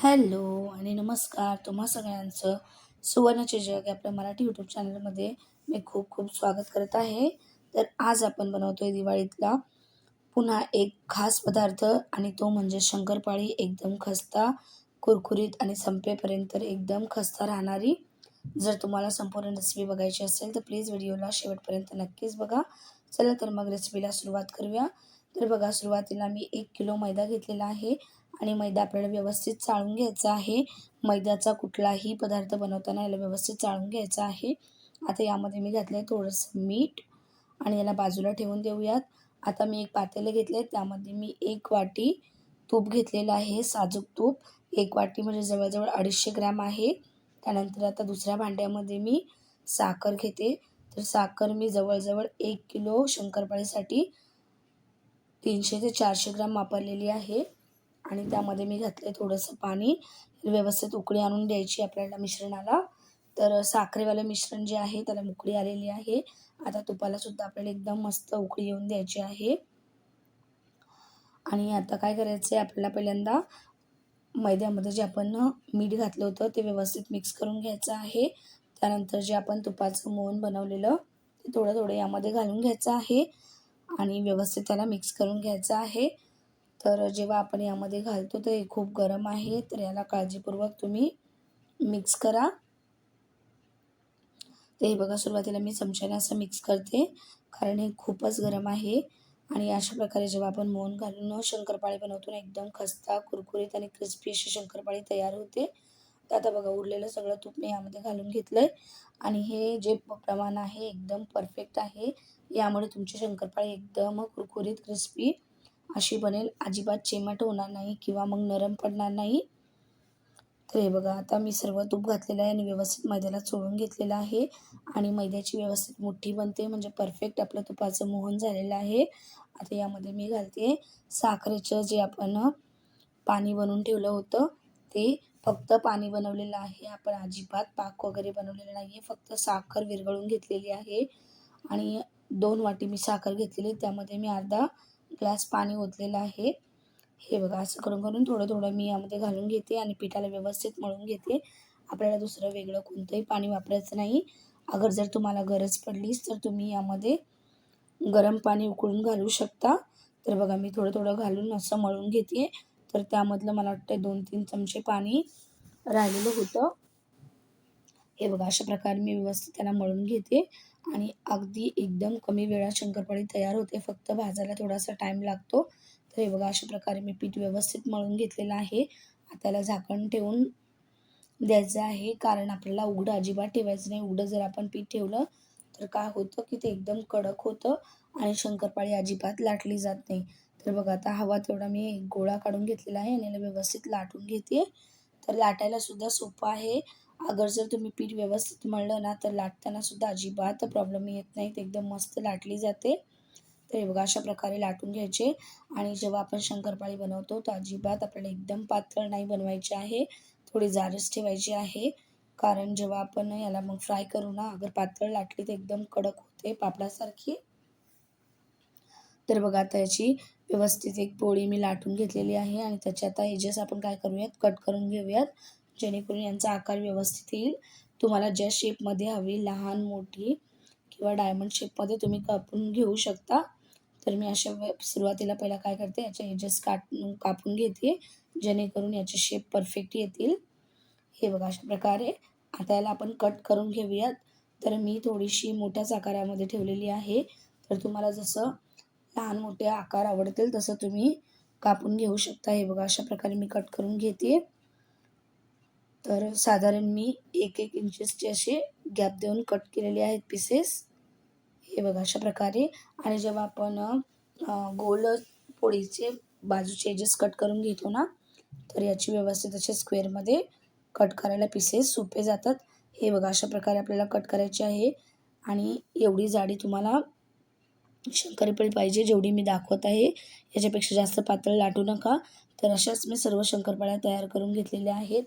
Hello आणि नमस्कार तुम्हा सगळ्यांचं सुवर्णचे जग आपल्या मराठी यूट्यूब चॅनलमध्ये मी खूप खूप स्वागत करत आहे. तर आज आपण बनवतो आहे दिवाळीतला पुन्हा एक खास पदार्थ आणि तो म्हणजे शंकरपाळी एकदम खस्ता कुरकुरीत आणि संपेपर्यंत एकदम खस्ता राहणारी. जर तुम्हाला संपूर्ण रेसिपी बघायची असेल तर प्लीज व्हिडिओला शेवटपर्यंत नक्कीच बघा. चला तर मग रेसिपीला सुरुवात करूया. तर बघा सुरुवातीला मी एक किलो मैदा घेतलेला आहे. आणि मैदा आपल्याला व्यवस्थित चाळून घ्यायचा आहे. मैद्याचा कुठलाही पदार्थ बनवताना याला व्यवस्थित चाळून घ्यायचा आहे. आता यामध्ये मी घातलं आहे थोडंसं मीठ आणि याला बाजूला ठेवून देऊयात. आता मी एक पातेलं घेतलं आहे त्यामध्ये मी एक वाटी तूप घेतलेलं आहे साजूक तूप. एक वाटी म्हणजे जवळजवळ अडीचशे ग्रॅम आहे. त्यानंतर आता दुसऱ्या भांड्यामध्ये मी साखर घेते. तर साखर मी जवळजवळ एक किलो शंकरपाळीसाठी तीनशे ते चारशे ग्राम वापरलेली आहे. आणि त्यामध्ये मी घातलं थोडंसं पाणी. व्यवस्थित उकळी आणून द्यायची आपल्याला मिश्रणाला. तर साखरेवालं मिश्रण जे आहे त्याला उकळी आलेली आहे. आता तुपाला सुद्धा आपल्याला एकदम मस्त उकळी येऊन द्यायची आहे. आणि आता काय करायचं आहे आपल्याला पहिल्यांदा मैद्यामध्ये जे आपण मीठ घातलं होतं ते व्यवस्थित मिक्स करून घ्यायचं आहे. त्यानंतर जे आपण तुपाचं मोहन बनवलेलं ते थोडं थोडं यामध्ये घालून घ्यायचं आहे. आणि व्यवस्थित त्याला मिक्स करून घ्यायचं आहे. तर जेव्हा आपण यामध्ये घालतो तर हे खूप गरम आहे. तर याला काळजीपूर्वक तुम्ही मिक्स करा. ते हे बघा सुरुवातीला मी चमच्याने असं मिक्स करते कारण हे खूपच गरम आहे. आणि अशा प्रकारे जेव्हा आपण मोहन घालून शंकरपाळी बनवतो ना एकदम खस्ता कुरकुरीत आणि क्रिस्पी अशी शंकरपाळी तयार होते. तर आता बघा उरलेलं सगळं तूप मी यामध्ये घालून घेतलं आहे आणि हे जे प्रमाण आहे एकदम परफेक्ट आहे. यामुळे तुमची शंकरपाळी एकदम कुरकुरीत क्रिस्पी अशी बनेल. अजिबात चिमट होणार नाही किंवा मग नरम पडणार नाही. तर हे बघा आता मी सर्व तूप घातलेलं आहे आणि व्यवस्थित मैद्याला चोळून घेतलेलं आहे. आणि मैद्याची व्यवस्थित मुठ्ठी बनते म्हणजे परफेक्ट आपलं तुपाचं मोहन झालेलं आहे. आता यामध्ये मी घालते साखरेचं जे आपण पाणी बनवून ठेवलं होतं ते फक्त पाणी बनवलेलं आहे. आपण अजिबात पाक वगैरे बनवलेलं नाही आहे फक्त साखर विरघळून घेतलेली आहे. आणि दोन वाटी मी साखर घेतलेली त्यामध्ये मी अर्धा ग्लास पाणी ओतलेलं आहे. हे बघा असं करून करून थोडं थोडं मी यामध्ये घालून घेते आणि पिठाला व्यवस्थित मळून घेते. आपल्याला दुसरं वेगळं कोणतंही पाणी वापरायचं नाही. अगर जर तुम्हाला गरज पडलीच तर तुम्ही यामध्ये गरम पाणी उकळून घालू शकता. तर बघा मी थोडं थोडं घालून असं मळून घेते. तर त्यामधलं मला वाटतं दोन तीन चमचे पाणी राहिलेलं होतं. हे बघा अशा प्रकारे मी व्यवस्थित त्याला मळून घेते. आणि अगदी एकदम कमी वेळात शंकरपाळी तयार होते. फक्त भाजायला थोडासा टाईम लागतो. तर हे बघा अशा प्रकारे मी पीठ व्यवस्थित मळून घेतलेलं आहे. आताला त्याला झाकण ठेवून द्यायचं आहे. कारण आपल्याला उघडं अजिबात ठेवायचं नाही. उघडं जर आपण पीठ ठेवलं तर काय होतं की ते एकदम कडक होतं आणि शंकरपाळी अजिबात लाटली जात नाही. तर बघा आता हवा तेवढा मी गोळा काढून घेतलेला आहे आणि व्यवस्थित लाटून घेते. तर लाटायला सुद्धा सोपं आहे. अगर जर तुम्ही पीठ व्यवस्थित मळलं ना तर लाटताना सुद्धा अजिबात प्रॉब्लेम येत नाहीत. एकदम मस्त लाटली जाते. तर हे बघा अशा प्रकारे लाटून घ्यायचे. आणि जेव्हा आपण शंकरपाळी बनवतो तर अजिबात आपल्याला एकदम पातळ नाही बनवायचे आहे. थोडी जारच ठेवायची आहे. कारण जेव्हा आपण याला मग फ्राय करू ना अगर पातळ लाटली तर एकदम कडक होते पापडासारखी. तर बघा आता याची व्यवस्थित एक पोळी मी लाटून घेतलेली आहे. आणि त्याचे आता एजेस आपण काय करूयात कट करून घेऊयात. जेणेकरून यांचा आकार व्यवस्थित येईल. तुम्हाला ज्या शेपमध्ये हवी लहान मोठी किंवा डायमंड शेपमध्ये तुम्ही कापून घेऊ शकता. तर मी अशा सुरुवातीला पहिला काय करते याच्या एजेस काट कापून घेते. जेणेकरून याचे शेप परफेक्ट येतील. हे बघा अशा प्रकारे. आता याला आपण कट करून घेऊयात. तर मी थोडीशी मोठ्याच आकारामध्ये ठेवलेली आहे. तर तुम्हाला जसं लहान मोठे आकार आवडतील तसं तुम्ही कापून घेऊ शकता. हे बघा अशा प्रकारे मी कट करून घेते. तर साधारण मी एक एक इंचेसचे असे गॅप देऊन कट केलेले आहेत पीसेस हे बघा अशा प्रकारे. आणि जेव्हा आपण गोल पोळीचे बाजूचे एजेस कट करून घेतो ना तर याची व्यवस्थित असे स्क्वेअरमध्ये कट करायला पीसेस सोपे जातात. हे बघा अशा प्रकारे आपल्याला कट करायचे आहे. आणि एवढी जाडी तुम्हाला शंकरपाळी पाहिजे जेवढी मी दाखवत आहे. याच्यापेक्षा जास्त पातळ लाटू नका. तर अशाच मी सर्व शंकरपाळ्या तयार करून घेतलेल्या आहेत.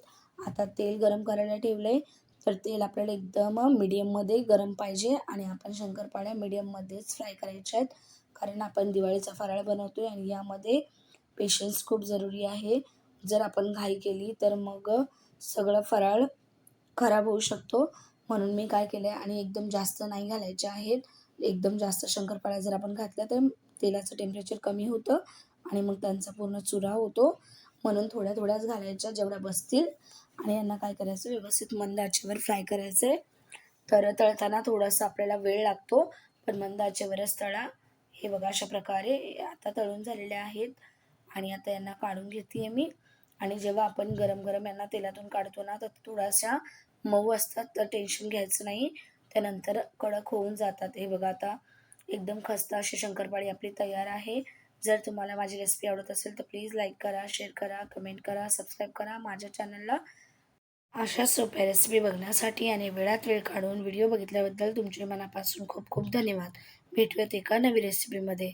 आता तेल गरम करायला ठेवलं आहे तर तेल आपल्याला एकदम मिडियममध्ये गरम पाहिजे आणि आपण शंकरपाळ्या मिडियममध्येच फ्राय करायच्या आहेत. कारण आपण दिवाळीचा फराळ बनवतो आहे आणि यामध्ये पेशन्स खूप जरुरी आहे. जर आपण घाई केली तर मग सगळं फराळ खराब होऊ शकतो. म्हणून मी काय केलं आहे आणि एकदम जास्त नाही घालायचे आहेत. एकदम जास्त शंकरपाळ्या जर आपण घातल्या तर तेलाचं टेम्परेचर कमी होतं आणि मग त्यांचा पूर्ण चुरा होतो. म्हणून थोड्या थोड्याच घालायच्या जेवढ्या बसतील. आणि यांना काय करायचं? व्यवस्थित मंद आचेवर फ्राय करायचं. आहे तर तळताना थोडासा आपल्याला वेळ लागतो. पण मंद आचेवरच तळा. हे बघा अशा प्रकारे आता तळून झालेले आहेत. आणि आता यांना काढून घेते मी. आणि जेव्हा आपण गरम गरम यांना तेलातून काढतो ना तर थोड्याशा मऊ असतात. तर टेन्शन घ्यायचं नाही. त्यानंतर कडक होऊन जातात. हे बघा आता. एकदम खस्ता अशी शंकरपाळी आपली तयार आहे. जर तुम्हाला माझी रेसिपी आवडत असेल तर प्लीज लाईक करा शेअर करा कमेंट करा सबस्क्राईब करा माझ्या चॅनलला अशा सोप्या रेसिपी बघण्यासाठी आणि वेळात वेळ काढून व्हिडिओ बघितल्याबद्दल तुमचे मनापासून खूप खूप धन्यवाद. भेटूयात एका नवी रेसिपीमध्ये